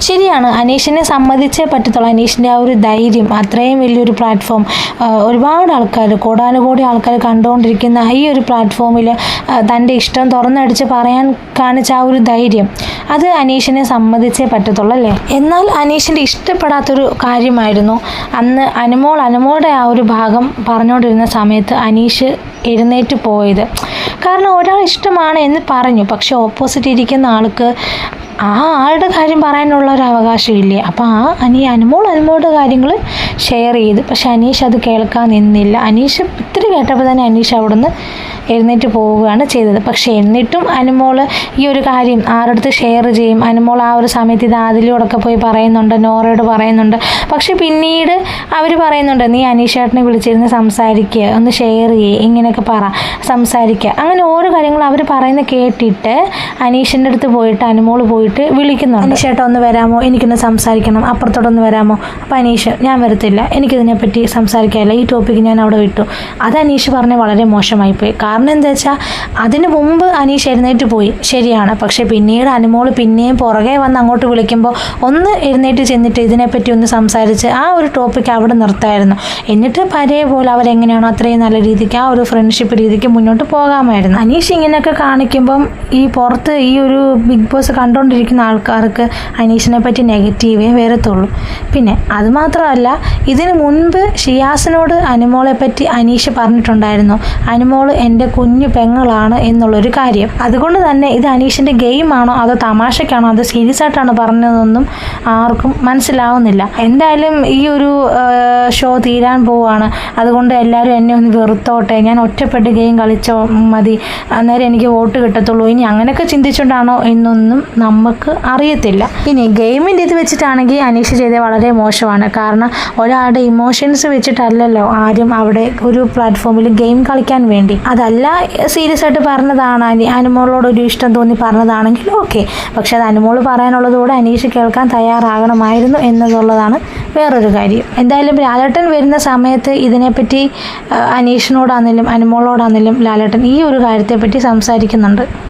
ശരിയാണ്. അനീഷിനെ സമ്മതിച്ചേ പറ്റത്തുള്ളൂ. അനീഷിന്റെ ആ ഒരു ധൈര്യം അത്രയും വലിയൊരു പ്ലാറ്റ്ഫോം ഒരുപാട് ആൾക്കാർ കോടാനുകോടി ആൾക്കാർ കണ്ടുകൊണ്ടിരിക്കുന്ന ഈ ഒരു പ്ലാറ്റ്ഫോമിൽ തന്റെ ഇഷ്ടം തുറന്നടിച്ച് പറയാൻ കാണിച്ച ആ ഒരു ധൈര്യം അത് അനീഷിനെ സമ്മതിച്ചേ പറ്റത്തുള്ളൂ അല്ലേ? എന്നാൽ അനീഷിന്റെ ഇഷ്ടപ്പെടാത്തൊരു കാര്യമായിരുന്നു അന്ന് അനുമോൾ അനുമോളുടെ ആ ഒരു ഭാഗം പറഞ്ഞുകൊണ്ടിരുന്ന സമയത്ത് അനീഷ് എഴുന്നേറ്റ് പോയത്. കാരണം ഒരാൾ ഇഷ്ടമാണ് എന്ന് പറഞ്ഞു. പക്ഷെ ഓപ്പോസിറ്റ് ഇരിക്കുന്ന ആൾക്ക് ആ ആളുടെ കാര്യം പറയാനുള്ള ഒരു അവകാശമില്ലേ? അപ്പോൾ ആ അനി അനുമോൾ അനുമോളുടെ കാര്യങ്ങൾ ഷെയർ ചെയ്ത്. പക്ഷെ അനീഷ് അത് കേൾക്കാൻ നിന്നില്ല. അനീഷ് ഇത്തിരി കേട്ടപ്പോൾ തന്നെ അനീഷ് അവിടുന്ന് എഴുന്നേറ്റ് പോവുകയാണ് ചെയ്തത്. പക്ഷേ എന്നിട്ടും അനുമോൾ ഈ ഒരു കാര്യം ആരടുത്ത് ഷെയർ ചെയ്യും? അനുമോൾ ആ ഒരു സമയത്ത് ഇത് ആദിലോടൊക്കെ പോയി പറയുന്നുണ്ട് നോറയോട് പറയുന്നുണ്ട്. പക്ഷെ പിന്നീട് അവർ പറയുന്നുണ്ട് നീ അനീഷേട്ടനെ വിളിച്ചിരുന്ന് സംസാരിക്കുക ഒന്ന് ഷെയർ ചെയ്യുക ഇങ്ങനെയൊക്കെ പറ സംസാരിക്കുക അങ്ങനെ ഓരോ കാര്യങ്ങളും അവർ പറയുന്ന കേട്ടിട്ട് അനീഷിന്റെ അടുത്ത് പോയിട്ട് അനുമോൾ പോയിട്ട് വിളിക്കുന്നുണ്ട്. അനീഷേട്ട ഒന്ന് വരാമോ? എനിക്കൊന്ന് സംസാരിക്കണം അപ്പുറത്തോട്ടൊന്ന് വരാമോ? അപ്പോൾ അനീഷ് ഞാൻ വരത്തില്ല. എനിക്കിതിനെപ്പറ്റി സംസാരിക്കാനില്ല. ഈ ടോപ്പിക്ക് ഞാൻ അവിടെ വിട്ടു. അത് അനീഷ് പറഞ്ഞ വളരെ മോശമായി പോയി കാരണം എന്താ വെച്ചാൽ അതിന് മുമ്പ് അനീഷ് എഴുന്നേറ്റ് പോയി. ശരിയാണ്. പക്ഷെ പിന്നീട് അനുമോൾ പിന്നെയും പുറകെ വന്ന് അങ്ങോട്ട് വിളിക്കുമ്പോൾ ഒന്ന് എഴുന്നേറ്റ് ചെന്നിട്ട് ഇതിനെപ്പറ്റി ഒന്ന് സംസാരിച്ച് ആ ഒരു ടോപ്പിക്ക് അവിടെ നിർത്തായിരുന്നു. എന്നിട്ട് പഴയ പോലെ അവരെങ്ങനെയാണോ അത്രയും നല്ല രീതിക്ക് ആ ഒരു ഫ്രണ്ട്ഷിപ്പ് രീതിക്ക് മുന്നോട്ട് പോകാമായിരുന്നു. അനീഷ് ഇങ്ങനെയൊക്കെ കാണിക്കുമ്പം ഈ പുറത്ത് ഈ ഒരു ബിഗ് ബോസ് കണ്ടുകൊണ്ടിരിക്കുന്ന ആൾക്കാർക്ക് അനീഷിനെ പറ്റി നെഗറ്റീവേ വരത്തുള്ളൂ. പിന്നെ അതുമാത്രമല്ല ഇതിനു മുൻപ് ഷിയാസിനോട് അനുമോളെ പറ്റി അനീഷ് പറഞ്ഞിട്ടുണ്ടായിരുന്നു. അനുമോൾ എന്റെ കുഞ്ഞു പെങ്ങളാണ് എന്നുള്ളൊരു കാര്യം. അതുകൊണ്ട് തന്നെ ഇത് അനീഷിന്റെ ഗെയിമാണോ അതോ തമാശക്കാണോ അതോ സീരിയസ് ആയിട്ടാണോ പറഞ്ഞതെന്നൊന്നും ആർക്കും മനസ്സിലാവുന്നില്ല. എന്തായാലും ഈ ഒരു ഷോ തീരാൻ പോവാണ്. അതുകൊണ്ട് എല്ലാവരും എന്നെ ഒന്ന് വെറുത്തോട്ടെ. ഞാൻ ഒറ്റപ്പെട്ട് ഗെയിം കളിച്ചോ മതി. അന്നേരം എനിക്ക് വോട്ട് കിട്ടത്തുള്ളൂ. ഇനി അങ്ങനെയൊക്കെ ചിന്തിച്ചുകൊണ്ടാണോ എന്നൊന്നും നമുക്ക് അറിയത്തില്ല. ഇനി ഗെയിമിന്റെ ഇത് വെച്ചിട്ടാണെങ്കിൽ അനീഷ് ചെയ്ത വളരെ മോശമാണ്. കാരണം ഒരാളുടെ ഇമോഷൻസ് വെച്ചിട്ടല്ലല്ലോ ആരും അവിടെ ഒരു പ്ലാറ്റ്ഫോമിൽ ഗെയിം കളിക്കാൻ വേണ്ടി. അതല്ല സീരിയസ് ആയിട്ട് പറഞ്ഞതാണ്. അനി അനുമോളോട് ഒരു ഇഷ്ടം തോന്നി പറഞ്ഞതാണെങ്കിൽ ഓക്കെ പക്ഷെ അത് അനുമോൾ പറയാനുള്ളതുകൂടെ അനീഷ് കേൾക്കാൻ തയ്യാറാകണമായിരുന്നു എന്നതുള്ളതാണ് വേറൊരു കാര്യം. എന്തായാലും ലാലേട്ടൻ വരുന്ന സമയത്ത് ഇതിനെപ്പറ്റി അനീഷിനോടാണെങ്കിലും അനുമോളോടാണെങ്കിലും ലാലേട്ടൻ ഈ ഒരു കാര്യത്തെപ്പറ്റി സംസാരിക്കുന്നുണ്ട്.